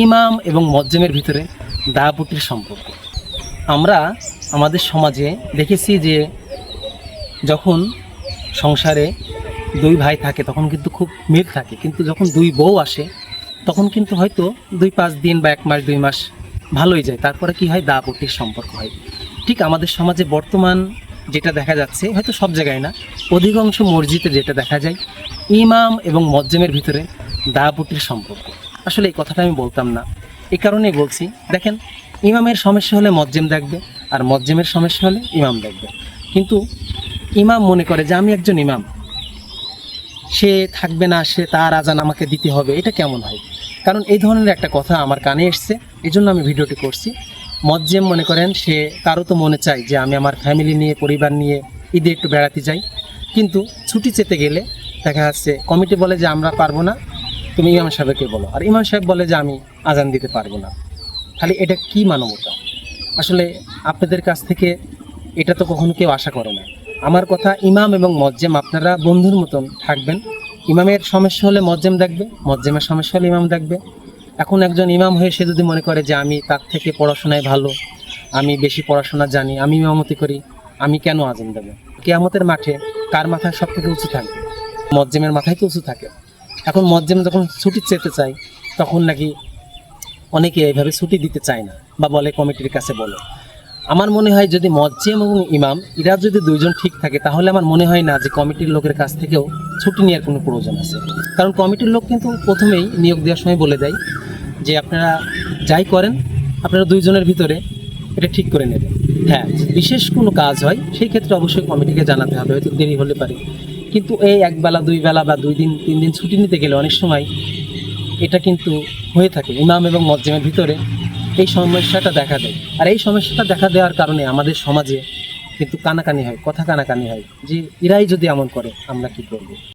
ইমাম এবং মজ্জেমের ভিতরে দায়াপুটির সম্পর্ক। আমরা আমাদের সমাজে দেখেছি যে যখন সংসারে দুই ভাই থাকে, তখন কিন্তু খুব মিল থাকে। কিন্তু যখন দুই বউ আসে, তখন কিন্তু হয়তো দুই পাঁচ দিন বা এক মাস, দুই মাস ভালোই যায়। তারপরে কি হয়? দাপুটির সম্পর্ক হয়। ঠিক আমাদের সমাজে বর্তমান যেটা দেখা যাচ্ছে, হয়তো সব জায়গায় না, অধিকাংশ মসজিদে যেটা দেখা যায়, ইমাম এবং মজ্জেমের ভিতরে দাপুটির সম্পর্ক। আসলে এই কথাটা আমি বলতাম না। এই কারণেই বলছি, দেখেন, ইমামের সমস্যা হলে মজ্জেম দেখবে আর মজ্জেমের সমস্যা হলে ইমাম দেখবে। কিন্তু ইমাম মনে করে যে আমি একজন ইমাম। সে থাকবে না, সে তার আজান আমাকে দিতে হবে, এটা কেমন হয়? কারণ এই ধরনের একটা কথা আমার কানে এসছে এই জন্য আমি ভিডিওটি করছি। মজ্জেম মনে করেন সে কারও তো মনে চায় যে আমি আমার ফ্যামিলি নিয়ে, পরিবার নিয়ে ঈদে একটু বেড়াতে যাই। কিন্তু ছুটি চেতে গেলে দেখা যাচ্ছে, কমিটি বলে যে আমরা পারব না তুমি ইমাম সাহেবকে বলো। আর ইমাম সাহেব বলে যে, আমি আজান দিতে পারব না। তাহলে এটা কি মানবতা? আসলে আপনাদের কাছ থেকে এটা তো কখনো কেউ আশা করে না। আমার কথা ইমাম এবং মজ্জেম, আপনারা বন্ধুর মতন থাকবেন। ইমামের সমস্যা হলে মজ্জেম দেখবে, মজ্জেমের সমস্যা হলে ইমাম দেখবে। এখন একজন ইমাম হয়ে সে যদি মনে করে যে, আমি তার থেকে পড়াশোনায় ভালো, আমি বেশি পড়াশোনা জানি, আমি ইমামতি করি, আমি কেন আজান দেবো? কেয়ামতের মাঠে কার মাথায় সব থেকে উঁচু থাকবে? মজ্জেমের মাথায় তো উঁচু থাকে? এখন মজ্জেম যখন ছুটি চেতে চায় তখন নাকি অনেকে এইভাবে ছুটি দিতে চায় না বা বলে কমিটির কাছে বলে। আমার মনে হয় যদি মজ্জেম এবং ইমাম, এরা যদি দুইজন ঠিক থাকে, তাহলে আমার মনে হয় না যে কমিটির লোকের কাছ থেকেও ছুটি নেওয়ার কোনো প্রয়োজন আছে। কারণ কমিটির লোক কিন্তু প্রথমেই নিয়োগ দেওয়ার সময় বলে দেয় যে আপনারা যাই করেন, আপনারা দুইজনের ভিতরে এটা ঠিক করে নেবেন। হ্যাঁ বিশেষ কোনো কাজ হয়, সেই ক্ষেত্রে অবশ্যই কমিটিকে জানাতে হবে, হয়তো দেরি হলে পারে। কিন্তু এই এক বেলা, দুই বেলা বা দুই দিন, তিন দিন ছুটি নিতে গেলে অনেক সময় এটা কিন্তু হয়ে থাকে ইমাম এবং মজ্জিমের ভিতরে। এই সমস্যাটা দেখা দেয়। আর এই সমস্যাটা দেখা দেওয়ার কারণে আমাদের সমাজে কিন্তু কানাকানি হয়, কথা কানাকানি হয় যে, এরাই যদি এমন করে, আমরা কি করব?